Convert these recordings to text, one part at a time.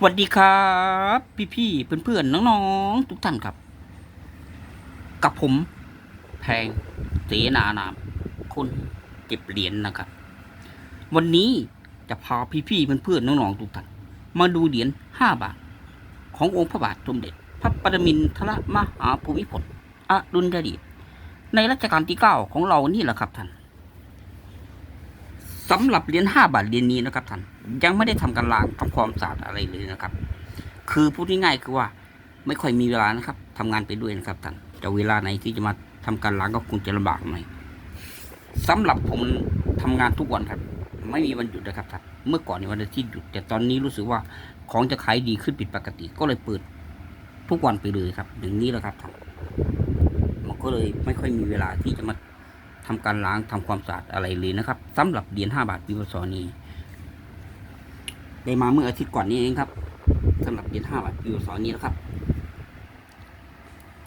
สวัสดีครับ พี่ๆเพื่อนๆน้องๆ ทุกท่านครับ กับผม แพงเสนานามคนเก็บเหรียญนะครับ วันนี้จะพาพี่ๆเพื่อนๆน้องๆทุกท่านมาดูเหรียญห้าบาท ขององค์พระบาทสมเด็จ พระปรมินทรมหาภูมิพลอดุลยเดชในรัชกาลที่เก้าของเรานี่แหละครับท่าน สำหรับเหรียญห้าบาทเหรียญนี้นะครับท่านยังไม่ได้ทำการล้างทำความสะอาดอะไรเลยนะครับ คือพูดง่ายๆคือว่าไม่ค่อยมีเวลานะครับทำงานไปด้วยนะครับท่านจะเวลาไหนที่จะมาทำการล้างก็คงจะลำบากหน่อยสำหรับผมทำงานทุกวันครับ ไม่มีวันหยุดนะครับท่านเมื่อก่อนในวันอาทิตย์หยุด แต่ตอนนี้รู้สึกว่าของจะขายดีขึ้นผิดปกติ ก็เลยเปิดทุกวันไปเลยครับอย่างนี้แหละครับท่านมันก็เลยไม่ค่อยมีเวลาที่จะมา ทำการล้างทำความสะอาดอะไรเลยนะครับสำหรับเหรียญห้าบาทปีพศนี้ได้มาเมื่ออาทิตย์ก่อนนี้เองครับสำหรับเหรียญห้าบาทปีพศนี้นะครับ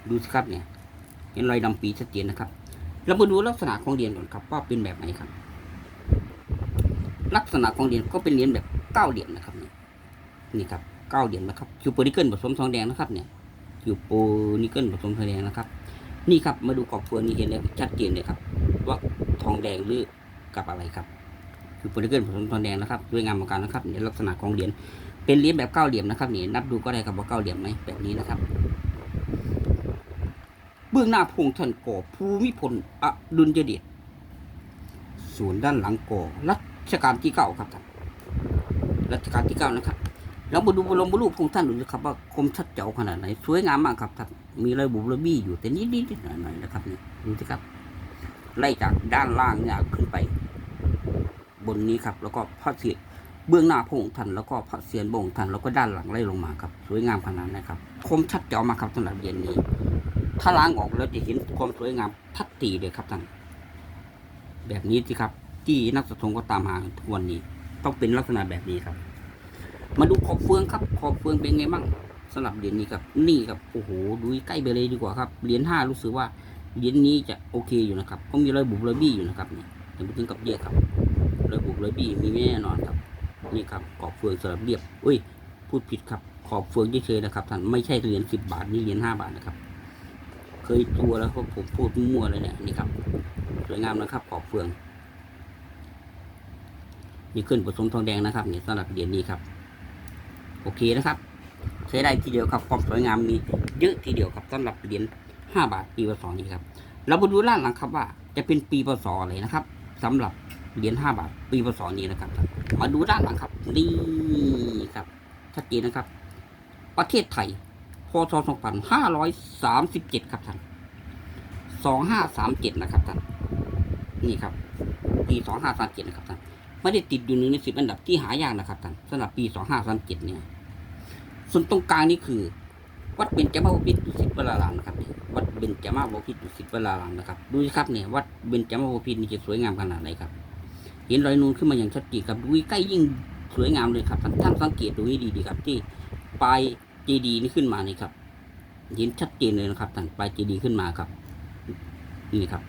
ดูสิครับเนี่ยเห็นรอยดำปีชัดเจนนะครับ เรามาดูลักษณะของเหรียญก่อนครับว่าเป็นแบบไหนครับ ลักษณะของเหรียญก็เป็นเหรียญแบบเก้าเหรียญนะครับนี่นี่ครับเก้าเหรียญนะครับคิวโปนิเกิลผสมทองแดงนะครับเนี่ยคิวโปนิเกิลผสมทองแดงนะครับ นี่ครับมาดูกรอบเฟืองนี่เห็นแล้ชัดเจนเลยครับ ว่าทองแดงหรือกับอะไรครับ คือโพลิเกิลผสมทองแดงนะครับด้วยงามเหมือนกันนะครับในลักษณะของเหรียญเป็นเหรียญแบบเก้าเหลี่ยมนะครับนี่นับดูก็ได้ครับว่าเก้าเหลี่ยมไหมแบบนี้นะครับ เบื้องหน้าพงท่านก่อภูมิพลอดุลยเดชส่วนด้านหลังก่อรัชกาลที่เก้าครับท่านรัชกาลที่เก้านะครับเรามาดูบรมรูปของท่านดูสิครับว่าคมชัดเจ๋วขนาดไหนสวยงามมากครับท่านมีรอยบุบระบี้อยู่แต่นิดๆหน่อยๆนะครับนี่ดูสิครับ ไล่จากด้านล่างเนี่ยขึ้นไป บนนี้ครับ แล้วก็พระเศียรเบื้องหน้าพระองค์ท่านแล้วก็พระเศียรพระองค์ท่านแล้วก็ด้านหลังไล่ลงมาครับ สวยงามขนาดนะครับ คมชัดเจ๋วมากครับสำหรับเหรียญนี้ ถ้าล้างออกแล้วจะเห็นความสวยงามทัดตีเลยครับท่านแบบนี้สิครับที่นักสะสมก็ตามหาทุกวันนี้ ต้องเป็นลักษณะแบบนี้ครับ มาดูขอบเฟืองครับ ขอบเฟืองเป็นไงบ้างสำหรับเหรียญนี้ครับ นี่ครับโอ้โหดูใกล้ไปเลยดีกว่าครับเหรียญห้ารู้สึกว่า เหรียญนี้จะโอเคอยู่นะครับ ก็มีรอยบุบรอยบี้อยู่นะครับเนี่ยยังไม่ถึงกับเยอะครับรอยบุบรอยบี้มีแน่นอนครับ นี่ครับขอบเฟืองสลับเรียบอุ้ย พูดผิดครับขอบเฟืองเฉยๆนะครับท่านไม่ใช่เหรียญสิบบาทนี่เหรียญห้าบาทนะครับ เคยตัวแล้วครับผมพูดมั่วเลยเนี่ยนี่ครับสวยงามนะครับขอบเฟืองนี่ขึ้นผสมทองแดงนะครับนี่สำหรับเหรียญนี้ครับ โอเคนะครับ ใช้ได้ทีเดียวครับความสวยงามมีเยอะทีเดียวครับสำหรับเหรียญ ห้าบาทปีพศนี้ครับ เรามาดูด้านหลังครับว่า จะเป็นปีพศอะไรนะครับสำหรับเหรียญห้าบาทปีพศนี้นะครับ มาดูด้านหลังครับนี่ครับชัดเจนนะครับ ประเทศไทยพศสองพันห้าร้อยสามสิบเจ็ดครับท่านสองห้าสามเจ็ดนะครับท่านนี่ครับ ปีสองห้าสามเจ็ดนะครับท่านไม่ได้ติดอยู่หนึ่งในสิบอันดับที่หายากนะครับท่านสำหรับปีสองห้าสามเจ็ดเนี่ย ส่วนตรงกลางนี่คือ วัดเบญจมาบพิตรดุสิตวรารามนะครับวัดเบญจมาบพิตรดุสิตวรารามนะครับดูสิครับเนี่ยวัดเบญจมาบพิตรนี่จะสวยงามขนาดไหนครับ เห็นรอยนูนขึ้นมาอย่างชัดเจนครับดูใกล้ยิ่งสวยงามเลยครับท่านท่านสังเกตดูให้ดีๆครับ ที่ปลายเจดีย์นี่ขึ้นมานี่ครับเห็นชัดเจนเลยนะครับท่านปลายเจดีย์ขึ้นมาครับ นี่ครับ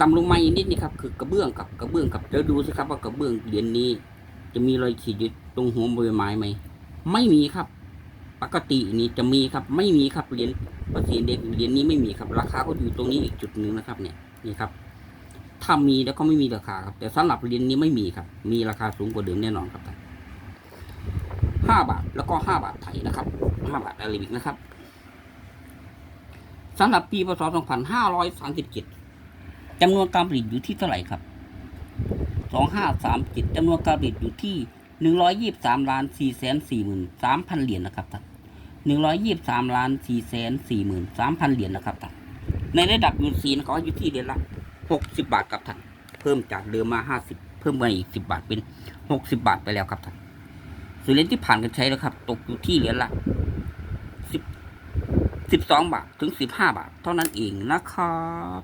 ต่ำลงมาอีกนิดนี่ครับคือกระเบื้องกับกระเบื้องกับเดี๋ยวดูสิครับว่ากระเบื้องเหรียญนี้ จะมีรอยขีดอยู่ตรงหัวใบไม้ไหมไม่มีครับ ปกตินี่จะมีครับไม่มีครับเหรียญภาษีเด็กเหรียญนี้ไม่มีครับ ราคาก็อยู่ตรงนี้อีกจุดหนึ่งนะครับ เนี่ยนี่ครับ ถ้ามีแล้วก็ไม่มีราคาครับ แต่สำหรับเหรียญนี้ไม่มีครับ มีราคาสูงกว่าเดิมแน่นอนครับท่านห้าบาทแล้วก็ห้าบาทไทยนะครับห้าบาทอาราบิกนะครับสำหรับปีพศสองพันห้าร้อยสามสิบเจ็ดจำนวนการผลิตอยู่ที่เท่าไหร่ครับสองห้าสามเจ็ดจำนวนการผลิตอยู่ที่หนึ่งร้อยยี่สามล้านสี่แสนสี่หมื่นสามพันเหรียญนะครับท่าน หนึ่งร้อยยี่สิบสามล้านสี่แสนสี่หมื่นสามพันเหรียญนะครับท่านในระดับยูซีนะครับอยู่ที่เดือนละหกสิบบาทครับท่านเพิ่มจากเดิมมาห้าสิบเพิ่มมาอีกสิบบาทเป็นหกสิบาทไปแล้วครับท่านส่วนเหรียญที่ผ่านกันใช้แล้วครับ ตกอยู่ที่เหรียญละสิบสิบสองบาทถึงสิบห้าบาท เท่านั้นเองนะครับ